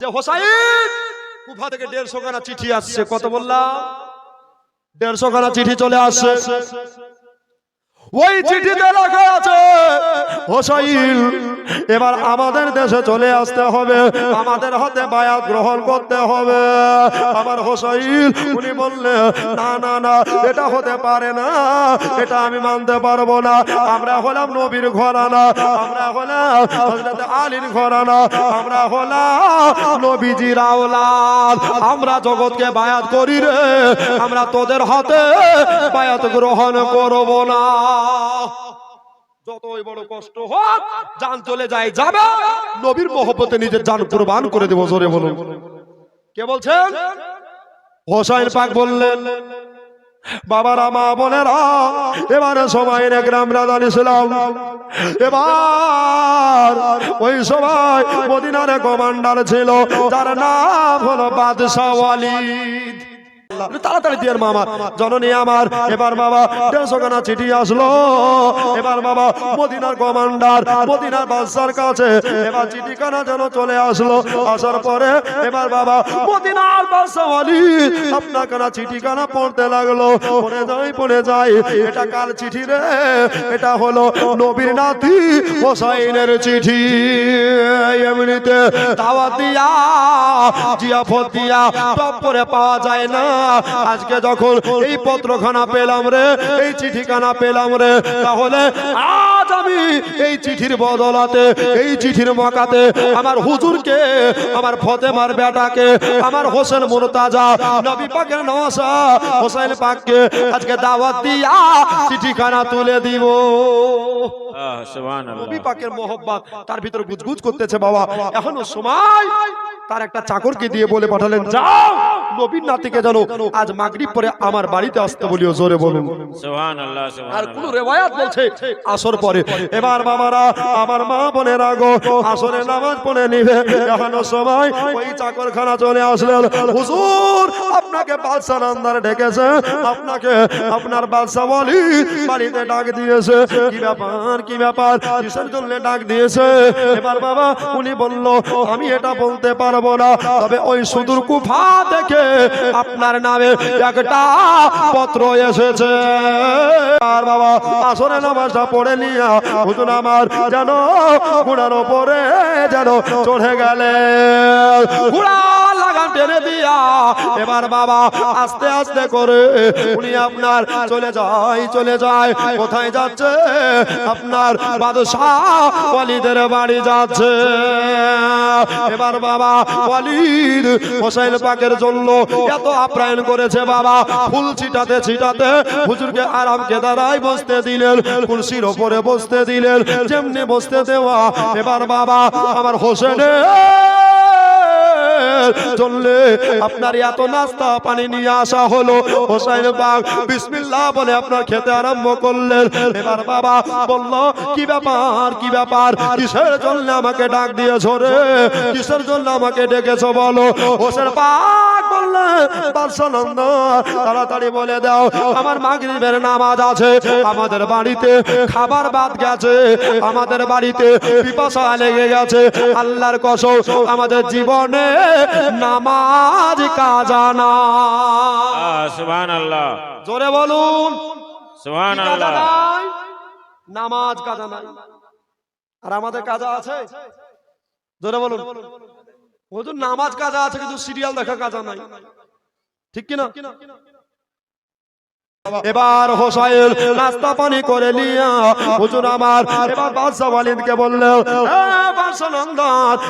যে হোসাইন, কুফা থেকে দেড়শো খানা চিঠি আসছে। কত বললাম? দেড়শো খানা চিঠি চলে আসছে। ওই চিঠিতে লেখা আছে হোসাইল এবার আমাদের দেশে চলে আসতে হবে। আমাদের হাতে বায়াত গ্রহণ করতে হবে। আমার হোসাইল উনি বললে না না না এটা হতে পারে না এটা আমি মানতে পারব না। আমরা হলাম নবীর ঘরানা আমরা হলাম হযরত আলীর ঘরানা আমরা হলাম নবীজির আওলাদ। আমরা জগৎকে বায়াত করি রে আমরা তোদের হাতে বায়াত গ্রহণ করব না। যতই বড় কষ্ট হোক জান চলে যায়, যাবে। নবীর মহব্বতে নিজের জান কুরবান করে দেব, জোরে বলুন। কে বলছেন? হোসাইন পাক বললেন, বাবারা, মা বোনেরা, এবারে সময় গ্রাম রাজান ইসলাম এবার ওই সময় মদিনারে কমান্ডার ছিল, যার নাম হলো বাদশাহ ওয়ালিদ তাড়াতাড়ি দিয়ে মামা। জননী আমার, এবার বাবা দেড়শো খানা চিঠি আসলো। এবার বাবা মদিনার কমান্ডার, মদিনার বাদশার কাছে। এবার চিঠি খানা যেন চলে আসলো। আসার পরে এবার বাবা, মদিনার বাদশা আলী আপনার খানা চিঠি খানা পড়তে লাগল। পড়ে যাই পড়ে যাই। এটা কার চিঠি রে? এটা হলো নবীর নাতি হোসাইনের চিঠি। এমনিতে দাওয়াত দিয়া, জিয়াফত দিয়া, টপ করে পাওয়া যায় না। আজকে যখন এই পত্রখানা পেলাম রে এই চিঠিখানা পেলাম রে তাহলে আজ আমি এই চিঠির বদলাতে এই চিঠির মকাতে আমার হুজুরকে আমার ফতেমার বেটাকে আমার হোসেন মুরতাজা নবী পাকের নওয়াসা হোসেন পাককে আজকে দাওয়াত দিয়া চিঠিখানা তুলে দিব আহ, সুবহানাল্লাহ। নবী পাকের মোহব্বত তার ভিতর গুজগুজ করতেছে বাবা এখনও সময় তার একটা চাকরকে দিয়ে বলে পাঠালেন যাও নবীর নাতিকে জানো আজ মাগরিব পরে আমার বাড়িতে আসতে বলিও জোরে বলুন। সুবহানাল্লাহ, আর কোন রেওয়ায়াত বলছে আসর পরে এবার বাবারা আমার মা বলে রাগো আসরে নামাজ পড়ে নিবে। এখনও সময় ওই চাকরখানা চলে আসলেন। হুজুর আপনাকে বাদশাহ আন্দার ডেকেছে আপনাকে আপনার বাদশাহ বলি বাড়িতে ডাক দিয়েছে। কি ব্যাপার কি ব্যাপার? কিসের জন্য ডাক দিয়েছে? এবার বাবা উনি বলল আমি এটা বলতে পারব না। তবে ওই সুদূর কুফা থেকে আপনার নামে একটা পত্র এসেছে। আর বাবা আসলে নামাজটা পড়ে নিয়া হুজুর আমার যেন ঘোড়ার ওপরে যেন চড়ে গেলে। ঘোড়া লাগান টেনে দিয়া, এবার বাবা আস্তে আস্তে করে উনি আপনার চলে যায় চলে যায়। কোথায় যাচ্ছে? আপনার বাদশাহ ওয়ালিদের বাড়ি যাচ্ছে। এবার বাবা ওয়ালিদ হোসেন পাকের জন্য এত আপ্যায়ন করেছে বাবা। ফুল ছিটাতে ছিটাতে হুজুরকে আরাম কেদারায় বসতে দিলেন, কুরসির ওপরে বসতে দিলেন, যেমনি বসতে দেওয়া। এবার বাবা আমার হোসেনের চললে আপনার এত নাস্তা, পানি নিয়ে আসা হলো। হোসাইন বাগ বিসমিল্লাহ বলে আপনার খেতে আরম্ভ করলেন। এবার বাবা বলল, কি ব্যাপার কি ব্যাপার? কিসের জন্য আমাকে ডাক দিয়েছ রে? কিসের জন্য আমাকে ডেকেছ বলো? হোসেন বললেন বাদশানন্দ তাড়াতাড়ি বলে দাও আমার মাগরিবের নামাজ আছে আমাদের বাড়িতে খাবার বাদ গেছে আমাদের বাড়িতে পিপাসা লেগে গেছে আল্লাহর কসম আমাদের জীবনে নামাজ কাজা না। সুবহানাল্লাহ। জোরে বলুন। সুবহানাল্লাহ। নামাজ কাজা নাই। আর আমাদের কাজা আছে? জোরে বলুন। হুজুর নামাজ কাজা আছে কিন্তু সিরিয়াল দেখা কাজা নাই। ঠিক কিনা? এবার হোসাইল নাস্তা পানি করে নিয়া, হুজুর আমার, এবার বাদশা ওয়ালিদকে বললেন "এ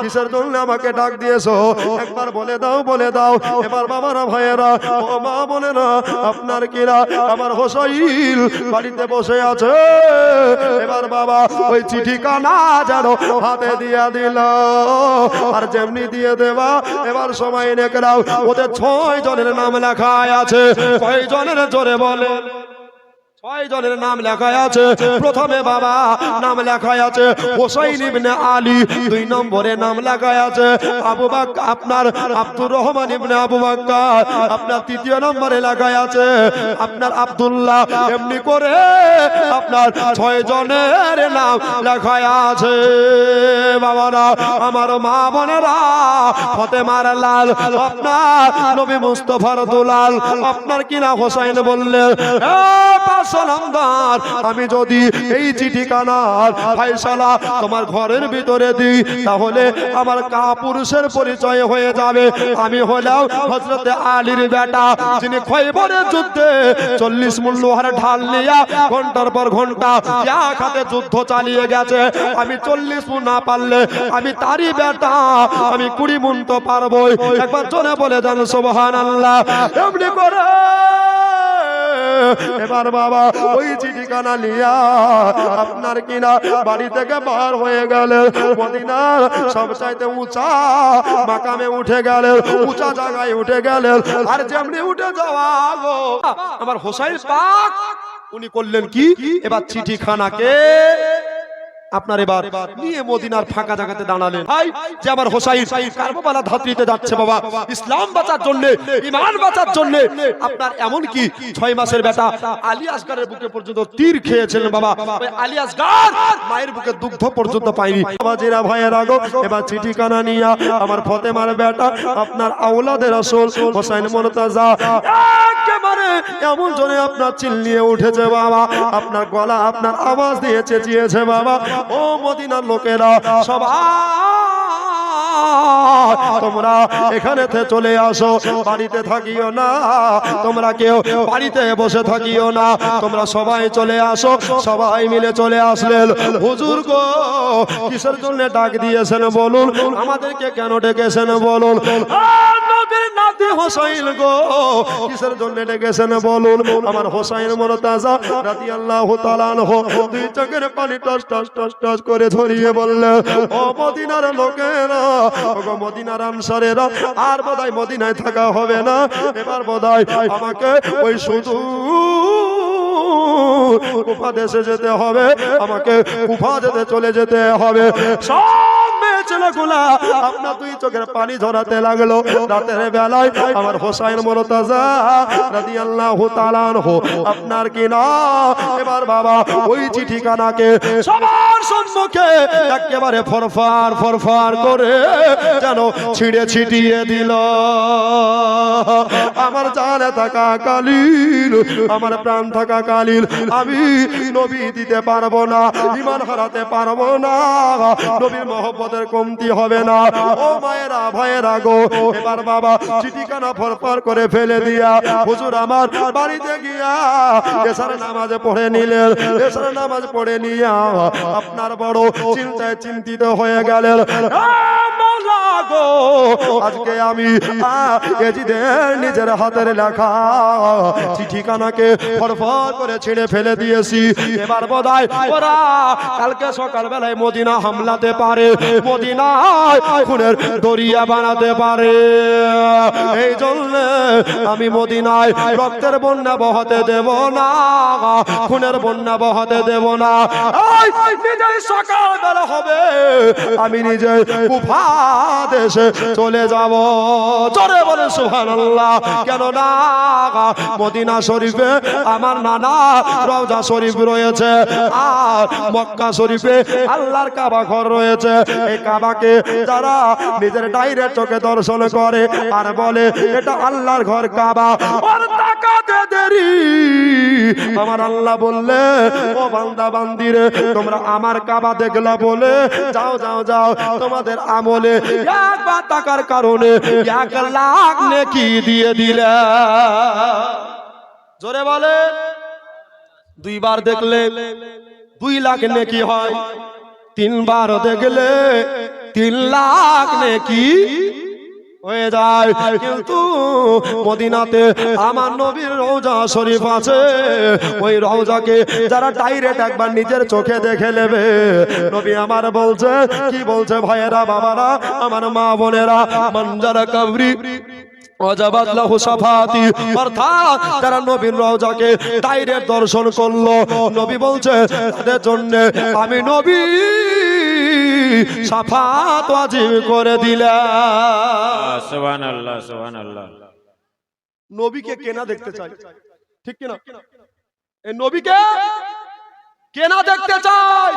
কিসের জন্য আমাকে ডাক দিয়েছ? একবার বলে দাও বলে দাও। এবার বাবারা, ভাইয়েরা, ও মা বোনেরা, আপনার কিরা, আমার হোসাইল বাড়িতে বসে আছে। এবার বাবা, ওই চিঠি কানা যেন হাতে দিয়া দিল। আর যেমনি দিয়ে দেবা, এবার সময় নেকরাও ওদের ছয় জনের নাম লেখা আছে। কয় জনের জোরে বলে। বলে ছয় জনের নাম লেখা আছে। প্রথমে বাবা নাম লেখা আছে। হোসাইন ইবনে আলী দুই নম্বরে নাম লেখা আছে। আবু বাক আপনার আব্দুর রহমান ইবনে আবু বাক্কার আপনার তৃতীয় নম্বরে লেখা আছে। আপনার আব্দুল্লাহ এমনি করে আপনার ছয় জনের নাম লেখা আছে। বাবারা, আমার মা বোনেরা, ফতেমার লাল, আপনার নবী মুস্তফার দুলাল, আপনার কিনা হোসাইন বললেন "এ পার্সলামদার আমি যদি এই চিঠি কানার ফাইসালা তোমার ঘরের ভিতরে দিই, তাহলে আমার কাপুরুষের পরিচয় হয়ে যাবে। আমি হলাম হজরত আলীর বেটা, যিনি খৈবরের যুদ্ধে চল্লিশ মূল্যহার ঢাল নিয়া ঘণ্টার পর ঘণ্টা এক হাতে যুদ্ধ চালিয়ে গেছে। আমি চল্লিশ মুন না পারলে আমি তারই বেটা, আমি কুড়ি মুন তো পারবই। একবার জনে বলে দেন সোবহান আল্লাহ এমনি করে এবার বাবা ওই চিঠিখানা লিয়া আপনার কিনা বাড়ি থেকে বার হয়ে গেলে, মদিনার সবচাইতে উঁচা মাকামে উঠে গেলেন উঁচা জায়গায় উঠে গেলেন আর যেমনি উঠে যাওয়া গো। আমার হোসাইন পাক, উনি করলেন কি? এবার চিঠিখানাকে আপনার এবার নিয়ে মদিনার ফাঁকা জায়গাতে দাঁড়ালেন। ভাই, যে আমার হোসাইন কারবালা ধাত্রীতে যাচ্ছে বাবা। ইসলাম বাঁচার জন্য, ইমান বাঁচার জন্য আপনার এমন কি ছয় মাসের বেটা আলী আসগারের বুকে পর্যন্ত তীর খেয়েছিলেন বাবা। ওই আলী আসগার মায়ের বুকে দুগ্ধ পর্যন্ত পাইনি বাবাজিরা ভাইয়ের আগো এবার চিঠি কানা নিয়া আমার ফতেমার বেটা, আপনার আওলাদের আসল হোসাইন মনতাজা একেবারে এমন জনে আপনার চিল্লিয়ে উঠেছে বাবা। আপনার গলা, আপনার আওয়াজ দিয়ে চেঁচিয়েছে বাবা। ও মদিনার লোকেরা সবাই তোমরা এখানে থেকে চলে আসো, বাড়িতে থাকিও না, তোমরা কেউ বাড়িতে বসে থাকিও না, তোমরা সবাই চলে আসো, সবাই মিলে চলে আসলেন। হুজুর গো, কিসের জন্য ডাক দিয়েছেন বলুন, আমাদেরকে কেন ডেকেছেন বলুন? হোসাইন গো ডেকেছেন বলুন? আমার হোসাইন পানি টস টস টস করে লোকেরা ওগো মদিনার আনসারের, আর বোধহয় মদিনায় থাকা হবে না। এবার বোধহয় আমাকে ওই শুধু কুফা দেশে যেতে হবে, আমাকে কুফা যেতে চলে যেতে হবে। সব মেয়ে ছেলেগুলা আপনার দুই চোখের পানি ঝরাতে লাগল। রাতের বেলায় আমার হোসাইন মরতাজা আনহু, আপনার কি না? এবার বাবা ওই চিঠিখানাকে সবার সম্মুখে একেবারে ফরফার ফরফার করে যেন ছিঁড়ে ছিটিয়ে দিল। আমার জানে থাকা কালিল, আমার প্রাণ থাকা কালিল, আমি নবী দিতে পারব না ইমান হারাতে পারব না। নবীর মহব্বতের কমতি হবে না। ও মায়েরা, ভাইয়েরা গো, এবার বাবা চিঠিখানা ফরফর করে ফেলে দিয়া হুজুর আমার বাড়িতে গিয়া এসারে নামাজ পড়ে নিলেন। এসারে নামাজ পড়ে নিয়া আপনার বড় চিন্তায় চিন্তিত হয়ে গেলেন। মাওলা আজকে আমি এজিদের নিজের হাতের লেখা ফরফর করে ফেলে দিয়েছি। এবার বোধহয় ওরা কালকে সকাল বেলায় মদিনা হামলাতে পারে মদিনায় খুনের দরিয়া বানাতে পারে। এই জন্য আমি মদিনায় রক্তের বন্যা বহাতে দেব না খুনের বন্যা বহাতে দেব না। এই, নিজেই সকাল বেলা হবে। আমি নিজে দেশে চলে যাব। জোরে বলে সুবহানাল্লাহ। কেন না মদিনা শরীফে আমার নানা রওজা শরীফ রয়েছে আর মক্কা শরীফে আল্লাহর কাবা ঘর রয়েছে। এই কাবাকে যারা নিজের ডাইরেক্ট চোখে দর্শন করে আর বলে, এটা আল্লাহর ঘর কাবা। দেরি আমার আল্লাহ বললে, ও বান্দা, বান্দিরে, তোমরা আমার কাবা দেখলা বলে, যাও যাও যাও, তোমাদের আমলে একবার টাকার কারণে এক লাখ নেকি দিয়ে দিলে। জোরে বলে, দুইবার দেখলে দুই লাখ নেকি হয়, তিনবার দেখলে তিন লাখ নেকি হয়ে যায়। কিন্তু মদিনাতে আমার নবীর রওজা শরীফ আছে। ওই রওজাকে যারা ডাইরেক্ট একবার নিজের চোখে দেখে নেবে। নবী আমার বলছে, কি বলছে ভাইয়েরা, বাবারা, আমার মা বোনেরা? মঞ্জারা কবরি অর্থাৎ তারা নবীর রওজাকে ডাইরেক্ট দর্শন করল, নবী বলছে, তাদের জন্য আমি নবী সাফাত ওয়াজিব করে দিলাম সুবহান আল্লাহ সুবহান আল্লাহ নবীকে কেনা দেখতে চাই। ঠিক কিনা? এই নবীকে কেনা দেখতে চাই।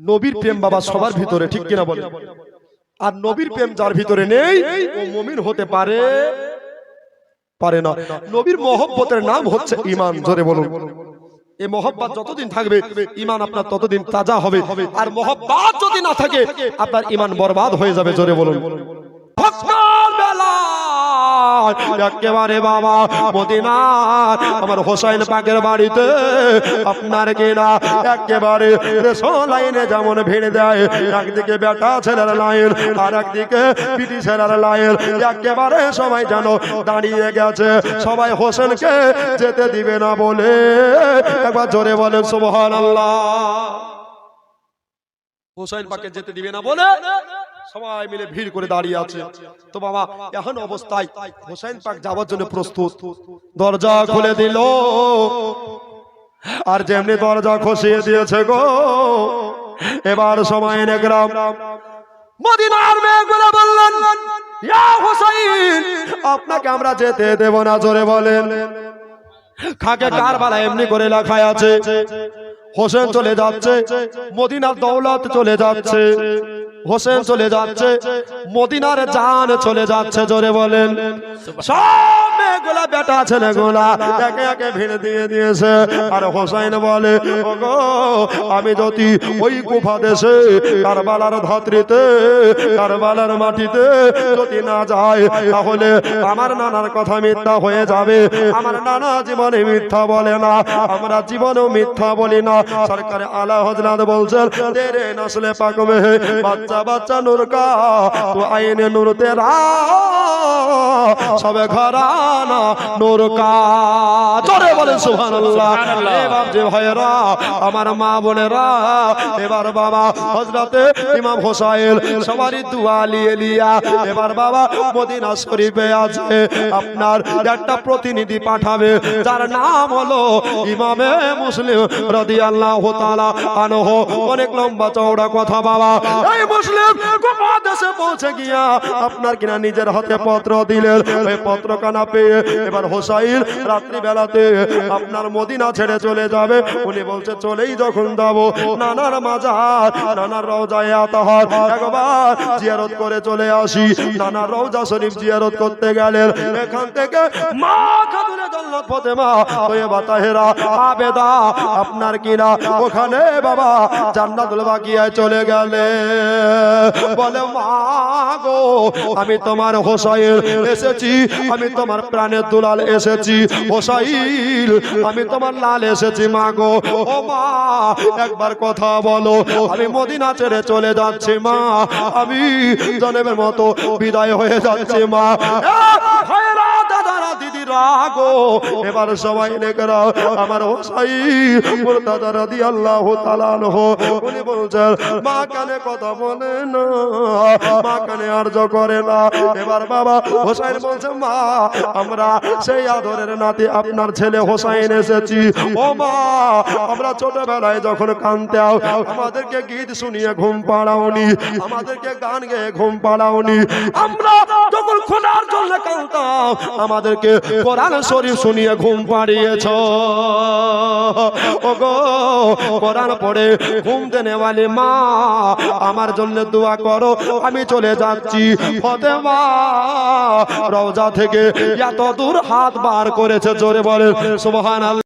নবীর প্রেম বাবা সবার ভিতরে ঠিক কিনা বলে? আর নবীর প্রেম যার ভিতরে নেই ও মুমিন হতে পারে পারে না। নবীর মহব্বতের নাম হচ্ছে ইমান জোরে বলুন। এই মহব্বত যতদিন থাকবে ইমান আপনার ততদিন তাজা হবে। আর মহব্বত যদি না থাকে আপনার ইমান বরবাদ হয়ে যাবে জোরে বলুন। একেবারে বাবা, মদিনার, আমার হোসাইন পাকের বাড়িতে আপনার কিনা একেবারে লাইনে যেমন ভিড় দেয়, একদিকে বেটা ছেলের লাইন আর একদিকে পিটি ছেলের লাইন, একেবারে সবাই যেন দাঁড়িয়ে গেছে, সবাই হোসেনকে যেতে দিবে না বলে। একবার জোরে বলেন সুবহান আল্লাহ হোসাইন পাকে যেতে দিবে না বলে সবাই মিলে ভিড় করে দাঁড়িয়ে আছে। তো বাবা, এখন অবস্থায় হোসেন পাক যাওয়ার জন্য প্রস্তুত। দরজা খুলে দিল। আর যেমনি দরজা খসিয়ে দিয়েছে গো, এবার সময় এনে গ্রাম। মদিনার মেয়েগুলো বললেন আপনাকে আমরা যেতে দেব না, জোরে বলেন। খাকে কারবালা এমনি করে লেখায় আছে। হোসেন চলে যাচ্ছে, মদিনার দৌলত চলে যাচ্ছে। হোসেন চলে যাচ্ছে মদিনার জান চলে যাচ্ছে জোরে বলেন। সব মেয়েগুলা বেটা ছেলেগুলা একে একে ভিড় দিয়ে দিয়েছে। আর হোসেন বলে আমি যদি ওই গুফা দেশে, কারবালার ধাত্রীতে, কারবালার মাটিতে যদি না যায় তাহলে আমার নানার কথা মিথ্যা হয়ে যাবে। আমার নানা জীবনে মিথ্যা বলে না, আমরা জীবনেও মিথ্যা বলি না। সরকার আলা হজরত বলছেন তেরে নসলে পাক মে, বাচ্চা বাচ্চা নূর কা তো আইনে নূর তেরা সবে ঘরানা নূর বলেন সুবহানাল্লাহ। যে ভাইয়েরা আমার মা বোনেরা এবার বাবা হজরতে ইমাম হোসাইল সবারই দুয়া লিয়ে লিয়া এবার বাবা মদিনা শরীফে আছে। আপনার একটা প্রতিনিধি পাঠাবে যার নাম হলো ইমামে মুসলিম রাদিয়াল্লাহু তাআলা আনহু। অনেক লম্বা চওড়া কথা বাবা। এই মুসলিম দেশে পৌঁছে গিয়া আপনার কিনা নিজের হাতে পত্র দিলেন। ওই পত্র কানা পেয়ে এবার হোসাইল রাত্রি বেলাতে আপনার মদিনা ছেড়ে চলে যাবে। উনি বলছে, চলেই যখন যাব। নানার মাজার, নানার রওজায় আতাহার। একবার জিয়ারত করে চলে আসি। নানার রওজা শরীফ জিয়ারত করতে গেলেন। এখান থেকে মা জান্নাত ফাতেমা আবেদা, আপনার কিনা, ওখানে বাবা জান্নাতুল বাকিয়ায় চলে গেলে। বলে, মা গো, আমি তোমার হোসাইল এসেছি, আমি তোমার প্রাণের দুলাল এসেছি হোসাইল আমি তোমার লাল এসেছি, মা গো। ও মা, একবার কথা বলো, আমি মদিনা ছেড়ে চলে যাচ্ছি, মা। আমি জনেমের মতো বিদায় হয়ে যাচ্ছি, মা। গো। এবার সবাই নেকরা আমার হোসাই মোর দাদারা দি আল্লাহ তালানহ উনি বলছেন, মা কানে কথা বলে না, মা কানে আর্য করে না। এবার বাবা হোসাইন বলছে, মা, আমরা সেই আদরের নাতি আপনার ছেলে হোসাইন এসেছি। ও মা, আমরা ছোটবেলায় যখন কানতে আমাদেরকে গীত শুনিয়ে ঘুম পাড়াওনি, আমাদেরকে গান গেয়ে ঘুম পাড়াওনি। আমরা যখন খোদার জন্য কানতাম, আমাদেরকে কোরআন শরীফ শুনিয়ে ঘুম পাড়িয়েছ। ওগো, কোরআন পড়ে ঘুম দেনে वाली মা, আমার জন্য দোয়া করো, আমি চলে যাচ্ছি। ফতেমা, রওজা থেকে এত দূর হাত বার করেছে, জোরে বলে সুবহানাল্লাহ।